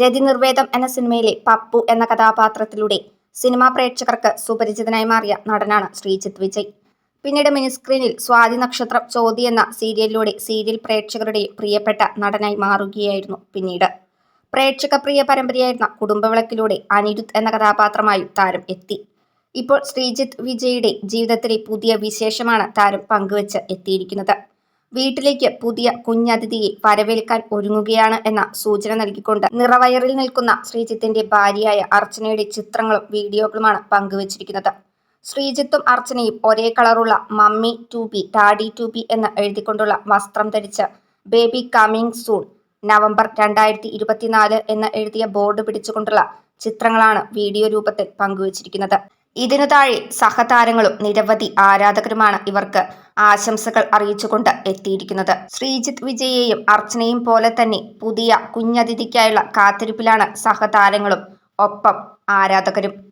രതിനിർവേദം എന്ന സിനിമയിലെ പപ്പു എന്ന കഥാപാത്രത്തിലൂടെ സിനിമാ പ്രേക്ഷകർക്ക് സുപരിചിതനായി മാറിയ നടനാണ് ശ്രീജിത്ത് വിജയ്. പിന്നീട് മിനിസ്ക്രീനിൽ സ്വാതി നക്ഷത്രം ചോതി എന്ന സീരിയലിലൂടെ സീരിയൽ പ്രേക്ഷകരുടെ പ്രിയപ്പെട്ട നടനായി മാറുകയായിരുന്നു പിന്നീട്. പ്രേക്ഷക പ്രിയ പരമ്പരയായിരുന്ന കുടുംബവിളക്കിലൂടെ അനിരുദ്ധ് എന്ന കഥാപാത്രമായും താരം എത്തി. ഇപ്പോൾ ശ്രീജിത്ത് വിജയുടെ ജീവിതത്തിലെ പുതിയ വിശേഷമാണ് താരം പങ്കുവച്ച് എത്തിയിരിക്കുന്നത്. വീട്ടിലേക്ക് പുതിയ കുഞ്ഞതിഥിയെ വരവേൽക്കാൻ ഒരുങ്ങുകയാണ് എന്ന സൂചന നൽകിക്കൊണ്ട് നിറവയറിൽ നിൽക്കുന്ന ശ്രീജിത്തിന്റെ ഭാര്യയായ അർച്ചനയുടെ ചിത്രങ്ങളും വീഡിയോകളുമാണ് പങ്കുവച്ചിരിക്കുന്നത്. ശ്രീജിത്തും അർച്ചനയും ഒരേ കളറുള്ള mummy to be daddy to be എന്ന് എഴുതിക്കൊണ്ടുള്ള വസ്ത്രം ധരിച്ച് ബേബി കമ്മിങ് സൂൺ നവംബർ രണ്ടായിരത്തി ഇരുപത്തിനാല് എന്ന് എഴുതിയ ബോർഡ് പിടിച്ചുകൊണ്ടുള്ള ചിത്രങ്ങളാണ് വീഡിയോ രൂപത്തിൽ പങ്കുവച്ചിരിക്കുന്നത്. ഇതിനു താഴെ സഹതാരങ്ങളും നിരവധി ആരാധകരുമാണ് ഇവർക്ക് ആശംസകൾ അറിയിച്ചുകൊണ്ട് എത്തിയിരിക്കുന്നത്. ശ്രീജിത്ത് വിജയെയും അർച്ചനയും പോലെ തന്നെ പുതിയ കുഞ്ഞതിഥിക്കായുള്ള കാത്തിരിപ്പിലാണ് സഹതാരങ്ങളും ഒപ്പം ആരാധകരും.